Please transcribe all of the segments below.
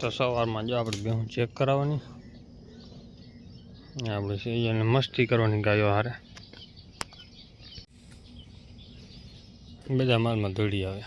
તો સવારમાં જો આપણે બેહું ચેક કરાવવાની. આપણે એને મસ્તી કરવાની ગાયો હારે. બધા માલમાં ધોળી આવે.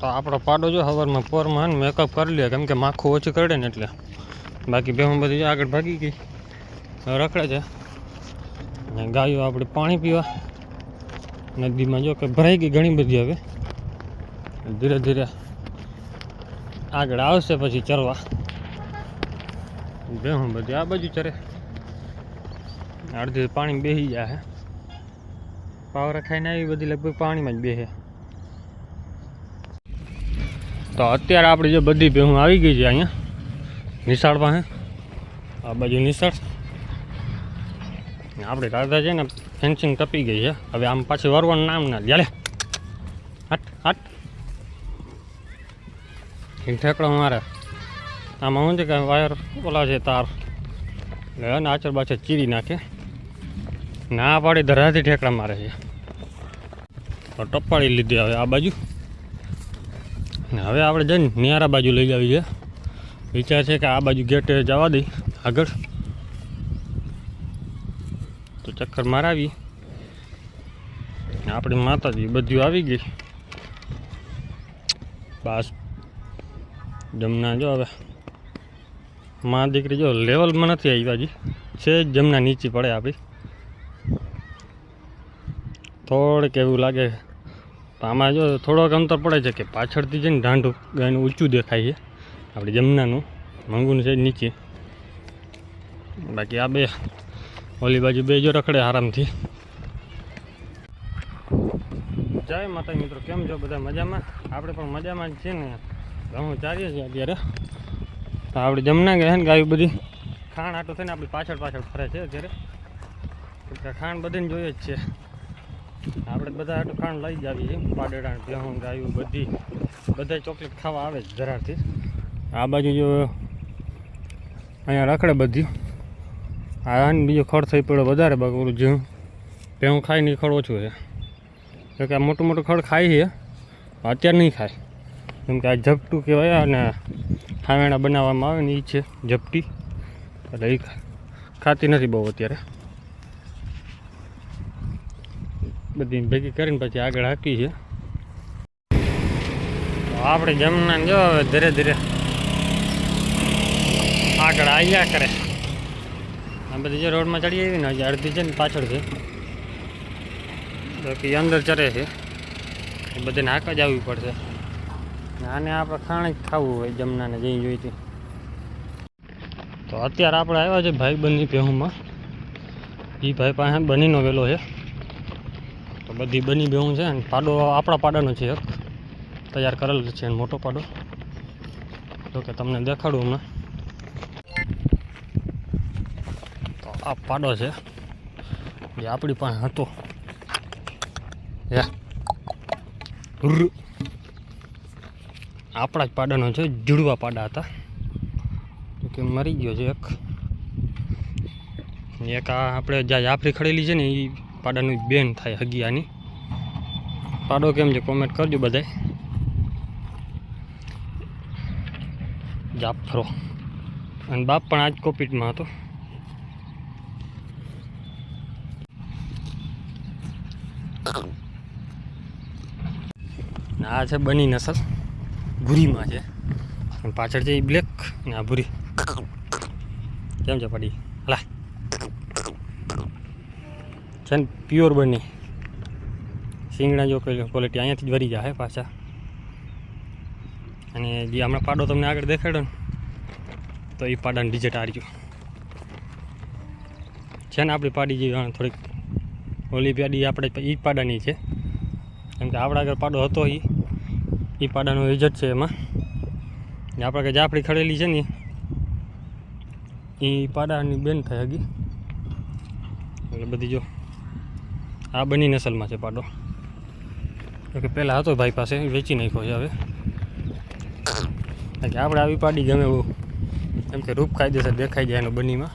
તો આપણો પાડો જો સવારમાં પોરમાં મેકઅપ કરી લે, કેમ કે માખું ઓછું કરડે ને એટલે. બાકી ભેહું બધી આગળ ભાગી ગઈ. રખડે છે. અને ગાયો આપણે પાણી પીવા. નદીમાં જો કે ભરાઈ ગઈ ઘણી બધી હવે. ધીરે ધીરે આગળ આવશે પછી ચરવા. બેહું બધી આ બાજુ ચરે. અડધી પાણી બેસી જાય પાવરા ખાઈને આવી બધી લગભગ પાણીમાં જ બેસે તો અત્યારે આપણે જે બધી ભેહું આવી ગઈ છે અહીંયા. નિશાળ પાસે? આ બાજુ નિશાળ. ને આપણે દાદા છે ને ફેન્સિંગ ટપી ગઈ છે. હવે આમ પાછી વરવાનું નામ ના લે. હટ હટ. એ ઠેકડો મારે. આમાં શું છે કે વાયર ઓલા છે તાર. એટલે અને આચર પાછળ ચીરી નાખે. ના પાડી ધરાથી ઠેકડા મારે છે. તો ટપ્પાડી લીધી હવે આ બાજુ. ને હવે આપણે જઈને નિયારા બાજુ લઈ જવી છે. વિચાર છે કે આ બાજુ ગેટે જવા દઈ આગળ. તો ચક્કર મારાવી. આપણી માતાજી બધું આવી ગઈ. બસ. જમના જો હવે. મા દીકરી જો લેવલમાં નથી આવી હજી છે જમના નીચે પડે આપણી. થોડેક એવું લાગે. આમાં જો થોડોક અંતર પડે છે કે પાછળથી છે ને ઢાંઢું ગાયનું ઊંચું દેખાય છે. આપણે જમનાનું. મંગુનું છે નીચે. બાકી આ બે. ઓલી બાજુ બે જો રખડે આરામથી. જય માતા મિત્રો, કેમ છો બધા? મજામાં? આપણે પણ મજામાં જ છે ને. ઘઉં ચારીએ છીએ અત્યારે. તો આપણે જમના ગયા ને ગાયું બધી ખાણ આટો થઈને આપણી પાછળ પાછળ ફરે છે અત્યારે. ખાણ બધીને જોઈએ જ છે. આપણે બધા આટલું ખાંડ લઈ જ આવીએ પાડેડા ભેહું ગાયું, બધી. બધા ચોકલેટ ખાવા આવે જ ધરારથી આ બાજુ જો અહીંયા રખડે બધી. આ ને બીજો ખડ થઈ પડ્યો વધારે બાકી જેવું ભેહું ખાય નહીં ખડ ઓછું છે. જો કે આ મોટું મોટું ખડ ખાય છે. અત્યારે નહીં ખાય. કેમ કે આ ઝપટું કહેવાય અને ખાવેણા બનાવવામાં આવે ને એ છે ઝપટી. એટલે એ ખાતી નથી બહુ અત્યારે. બધી ભેગી કરીને પછી આગળ હાકી છે. આપણે જમના જો હવે ધીરે ધીરે આગળ આવ્યા કરે. આ બધી જે રોડમાં ચડી આવી ને અડધી છે ને પાછળ છે. બાકી અંદર ચડે છે. એ બધાને હાક જ આવવી પડશે. આને આપણે ખાણ જ ખાવું હોય જમનાને જઈ જોઈતી તો અત્યારે આપણે આવ્યા છે ભાઈ બંધની પેહુમાં એ ભાઈ પાસે બનીનો વેલો છે. તો બધી બની બેહું છે ને પાડો આપણા પાડાનો છે એક. તૈયાર કરેલો છે મોટો પાડો. તો કે તમને દેખાડું હમણાં તો આ પાડો છે. જે આપણી પાસે હતો. આપણા જ પાડાનો છે, જુડવા પાડા હતા. કે મરી ગયો છે એક. એક આ આપણે જ્યાં જાફરી ખડેલી છે ને એ પાડાની બેન થાય હગિયાની. પાડો કેમ છે કોમેન્ટ કરજો બધાય. જાફરો. અને બાપ પણ આજ કોપીટમાં હતો ને આ છે બની નસલ. ભૂરીમાં છે. પાછળ છે એ બ્લેક ને આ ભૂરી. કેમ છે પડી? હલા. છે ને પ્યોર બની. શિંગડા જો ક્વોલિટી અહીંયાથી જ વરી જાય પાછા. અને જે હમણાં પાડો તમને આગળ દેખાડો ને, તો એ પાડાની ડિજેટ આર્યું છે ને આપણી પાડી જે થોડીક ઓલી પાડી આપણે એ જ પાડાની છે. કેમ કે આપણા આગળ પાડો હતો એ એ પાડાનો રિઝલ્ટ છે એમાં. આપણે કે જાફડી ખડેલી છે ને એ પાડાની બેન થઈ હગી. એટલે બધી જો આ બની નસલમાં છે પાડો. કે પહેલાં હતો ભાઈ પાસે વેચી નાખ્યો છે હવે. કે આપણે આવી પાડી ગમે એવું એમ કે રૂપ કાયદેસર દેખાઈ જાય એનો બનીમાં.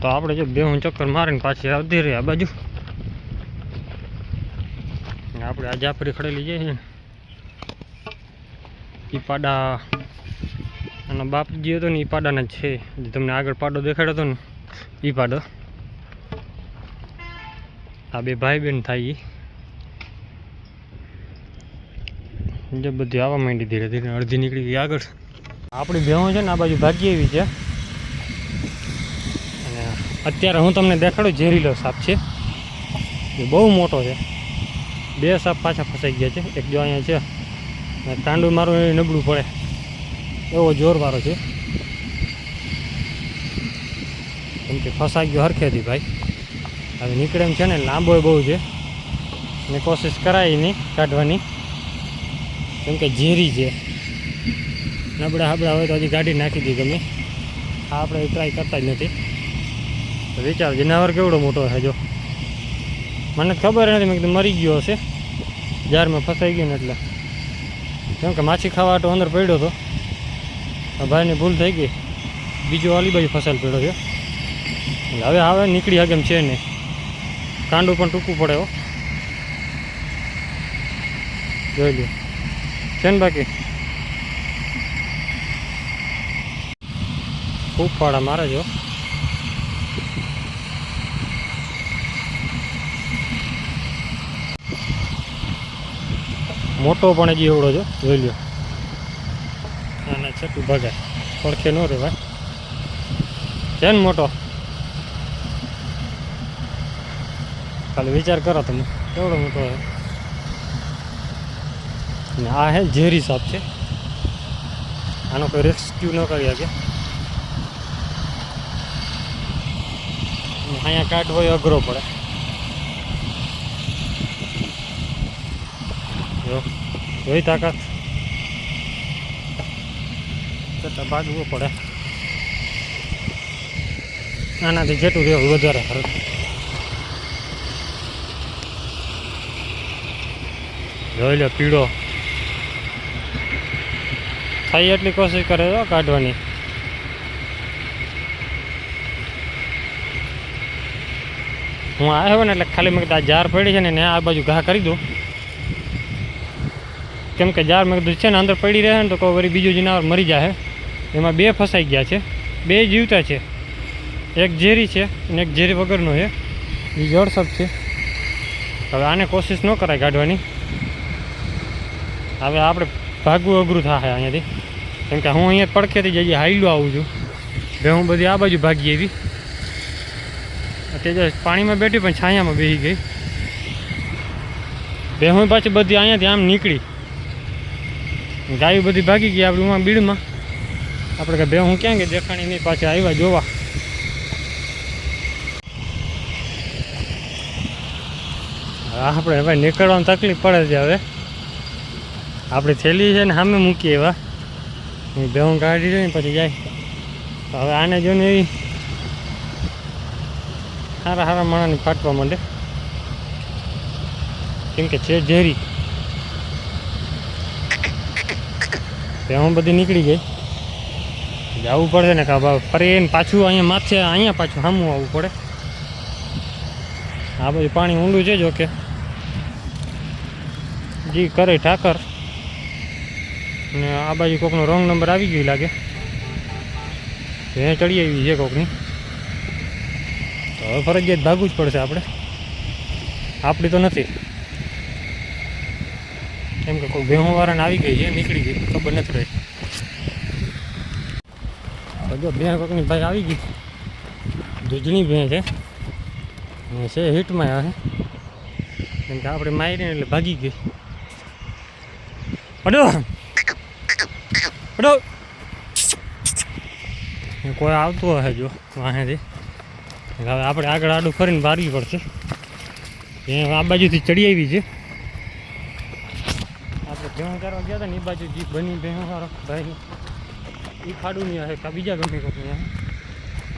તો આપણે જો બે ચક્કર મારીને પાછી આવતી રહી આ બાજુ. આપણે આ જાફરી ખડેલી જઈએ છે. એ પાડા અને બાપ જે હતો ને એ પાડાના છે. જે તમને આગળ પાડો દેખાડ્યો હતો ને એ પાડો આ બે ભાઈ બેન થાય એ જે બધી આવવા માંડી ધીરે ધીરે, અડધી નીકળી ગઈ આગળ. આપણી ભેહો છે ને, આ બાજુ ભાગી એવી છે. અને અત્યારે હું તમને દેખાડું, ઝેરીલો સાપ છે. એ બહુ મોટો છે. બે સાપ પાછા ફસાઈ ગયા છે. એક જો અહીંયા છે. અને કાંડું મારું એ નબળું પડે. એવો જોરવાળો છે. કેમ કે ફસાઈ ગયો હરખેથી ભાઈ. હવે નીકળે એમ છે ને, લાંબો બહુ છે. ને કોશિશ કરાય નહીં કાઢવાની. કેમ કે ઝેરી છે. નબળા હબળા હોય તો હજી ગાડી નાખી દી ગમે. આ આપણે ટ્રાય કરતા જ નથી. તો વિચાર, જનાવર કેવડો મોટો છે જો. મને ખબર નથી, મેં કીધું મરી ગયો હશે. જારમાં ફસાઈ ગયું ને એટલે. કેમ કે માછી ખાવા તો અંદર પડ્યો હતો ભાઈની ભૂલ થઈ ગઈ. બીજો અલી બાજુ ફસાયેલ પડ્યો છે. એટલે હવે હવે નીકળી શકે એમ છે નહીં. કાંડું પણ ટૂંકું પડે હો. જોઈ લો છે ને બાકી? ખૂબ ફાળા મારે જો મોટો પણ હજી એવડો છે, જોઈ લ્યો. અને છઠ્ઠું ભગાય પડખે ન રે ભાઈ છે ને મોટો. ખાલી વિચાર કરો તમે, કેવડો મોટો ને આ હે ઝેરી સાપ છે. આનો કોઈ રેસ્ક્યુ ન કરી શકે. અહીંયા કાઢ હોય અઘરો પડે. જોઈ તાકાત. છતાં ભાગવું પડે. આનાથી જેટલું રહેવું વધારે સારું. જોઈ લો પીળો. થાય એટલી કોશિશ કરે છે કાઢવાની. હું આવ્યો ને એટલે ખાલી મેં આ જાર પડી છે ને આ બાજુ ઘા કરી દઉં. કેમ કે જાર મેં કીધું, છે ને અંદર પડી રહે ને તો કોઈ વળી બીજું જનાવર મરી જાય એમાં બે ફસાઈ ગયા છે. બે જીવતા છે. એક ઝેરી છે અને એક ઝેરી વગરનો છે. એ જળસપ છે. હવે આને કોશિશ ન કરાય કાઢવાની. હવે આપણે ભાગવું અઘરું થાય અહીંયાથી. કેમ કે હું અહીંયા પડખેથી જઈએ હાઈલું આવું છું. બે હું બધી આ બાજુ ભાગી એવી અત્યારે પાણીમાં બેઠી પણ છાયામાં બેસી ગઈ. બે હું પાછી બધી અહીંયાથી આમ નીકળી. ગાયો બધી ભાગી ગઈ આપણે ઉમાં બીડમાં. આપણે કે બે હું ક્યાં ગઈ? દેખાણી નહીં, પાછી આવ્યા જોવા. આપણે હવે નીકળવાની તકલીફ પડે છે હવે. આપણી થેલી છે ને સામે મૂકીએ એવા ભેહું કાઢી ને પછી જાય. હવે આને જોઈને એવી સારા સારા માણાની ફાટવા માંડે. કેમ કે છે ઝેરી. બેહું બધી નીકળી ગઈ. જવું પડશે ને કાં ફરી એને પાછું અહીંયા માથે અહીંયા પાછું સામું આવવું પડે. આ બધું પાણી ઊંડું છે જોકે જી, કરે ઠાકર. ને આ બાજુ કોકનો રોંગ નંબર આવી ગયો લાગે. ભેં ચડી આવી છે કોકની. તો હવે ફરજિયાત ભાગવું જ પડશે આપણે. આપણી તો નથી. કેમ કે કોઈ ભેહું વાળાને આવી ગઈ છે નીકળી ગઈ, ખબર નથી રહી. જો બે કોકની ભાઈ આવી ગઈ. દૂધની ભેં છે. છે હિટમાં આવે. કેમ કે આપણે મારીને એટલે ભાગી ગઈ અડો અડો કોઈ આવતું હશે જો વાહેથી. હવે આપણે આગળ આડું ફરીને મારવી પડશે. આ બાજુથી ચડી આવી છે. ભેહું કરવા ગયા હતા ને એ બાજુ જીપ બની ભેહું વાળો ભાઈ. એ ખાડું નહીં હશે બીજા ગમે હશે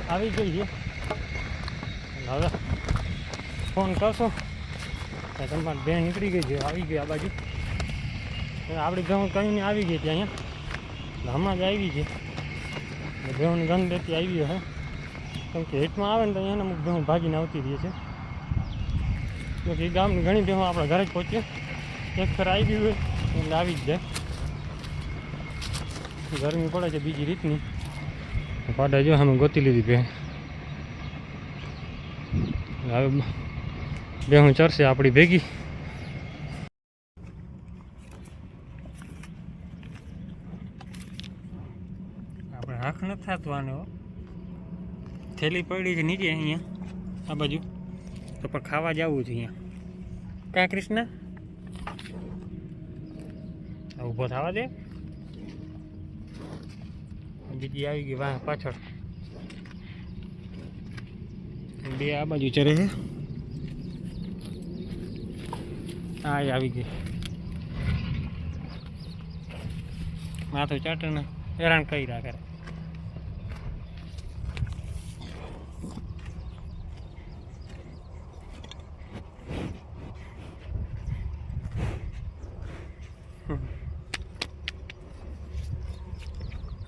આવી ગઈ છે હવે ફોન કરશો? તમારી બેન નીકળી ગઈ છે, આવી ગઈ આ બાજુ. આપણી ઘઉં કहीं આવી ગઈ ત્યાં, અહીંયા. હમણાં જ આવી છે. ઘઉંની ગંધ લેતી આવી હે. કેમ કે હિટમાં આવે ને તો એને અમુક ભેહું ભાગીને આવતી રહે છે. કેમ કે એ ગામની ઘણી ભેહું આપણા ઘરે જ પહોંચીએ એક ફેર આવી ગયું હોય. એટલે આવી જ જાય ગરમી પડે છે બીજી રીતની. પાડા જો અમે ગોતી લીધી બે હવે બે હું ચરશે આપણી ભેગી. આપણે હાખ નથી થતું આને. થેલી પડી છે નીચે અહીંયા આ બાજુ. તો પણ ખાવા જવું છે અહીંયા. ક્યાં કૃષ્ણ? ઊભો થવા દે. બીજી આવી ગઈ વાહ પાછળ. બે આ બાજુ ચરે છે. આ આવી ગઈ. માથું ચાટને હેરાન કરી. રાખે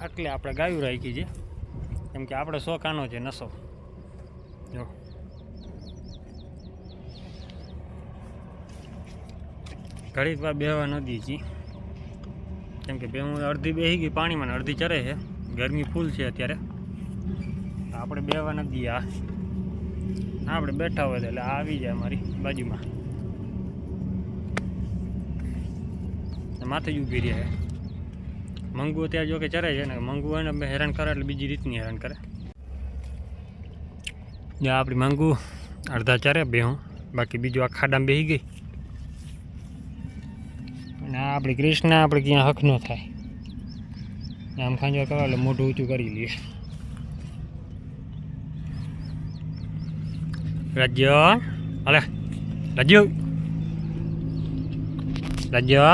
આટલે આપણે ગાયું રાખી છે. કેમ કે આપણે શો કાનો છે નસો જો. ઘડીક વાર બેહવા નદી દી કેમ કે બે હું અડધી બેસી ગઈ, પાણીમાં અડધી ચરે છે. ગરમી ફૂલ છે અત્યારે. આપણે બેહવા દઈએ આ. આપણે બેઠા હોય એટલે આવી જાય અમારી બાજુમાં. માથે જ ઊભી રહે. મંગુ અત્યારે જો કે ચરે છે ને મંગુ હોય ને બે હેરાન કરે એટલે બીજી રીતની હેરાન કરે જે આપણી મંગુ અડધા ચરે બે હું બાકી બીજું આ ખાડામાં બેસી ગઈ અને આ આપણી કૃષ્ણ આપણે ક્યાં હક ન થાય ને આમ ખાંજવા કરવા એટલે મોઢું ઊંચું કરી લઈએ રાજ્ય હાલે રાજ્ય રાજ્ય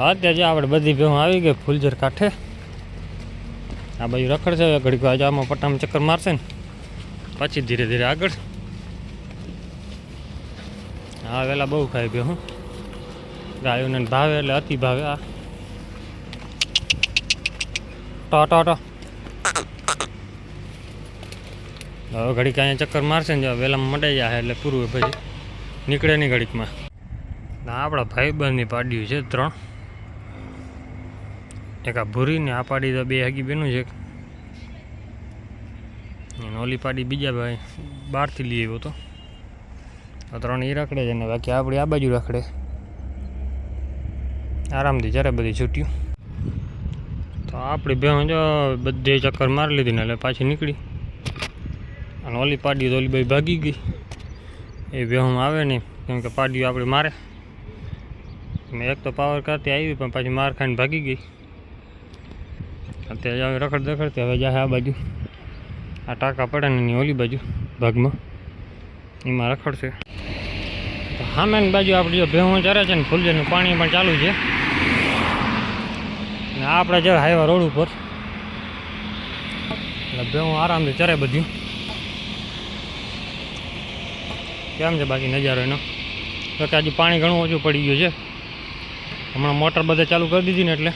હા, ત્યાં જે આપણે બધી ભેહું આવી ગઈ, ફૂલઝર કાંઠે. આ બાજુ રખડશે હવે ઘડીક આજે આમાં પટ્ટામાં ચક્કર મારશે ને. પછી ધીરે ધીરે આગળ. હા, વેલા બહુ ખાઈ ભેહું. ગાયોને ભાવે એટલે અતિ ભાવે આ. ટો ટો ટો. હવે ઘડીક અહીંયા ચક્કર મારશે ને, જો વહેલા મટાઈ જાય એટલે પૂરું પછી. નીકળે નહીં ઘડીકમાં. ના, આપણા ભાઈબંધની પાડ્યું છે ત્રણ. એક આ ભૂરી ને આ પાડી તો બે હગી બેનું છે ઓલી પાડી બીજા ભાઈ બહારથી લઈ આવ્યો આ ત્રણ એ રખડે છે ને બાકી આપણી આ બાજુ રખડે. આરામથી જ્યારે બધી છૂટ્યું. તો આપણી ભેણ જો બધે ચક્કર મારી લીધી ને એટલે પાછી નીકળી. અને ઓલી પાડી તો ઓલી ભાઈ ભાગી ગઈ. એ બેહું આવે નહીં, કેમ કે પાડીઓ આપણે મારે. મેં એક તો પાવર કરતી આવી, પણ પાછી માર ખાઈને ભાગી ગઈ. અત્યારે આવી રખડ દખડતી હવે જાય આ બાજુ. આ ટાંકા પડે ને એની ઓલી બાજુ, ભાગમાં. એમાં રખડશે તો સામેની બાજુ આપણે જો ભેહું ચરે છે ને ફૂલજરનું પાણી પણ ચાલુ છે. ને આપણે જો હાઈવા રોડ ઉપર. એટલે ભેહું આરામથી ચરે બધું. કેમ છે બાકી નજારો એનો? તો કે હજી પાણી ઘણું ઓછું પડી ગયું છે. હમણાં મોટર બધે ચાલુ કરી દીધી ને એટલે.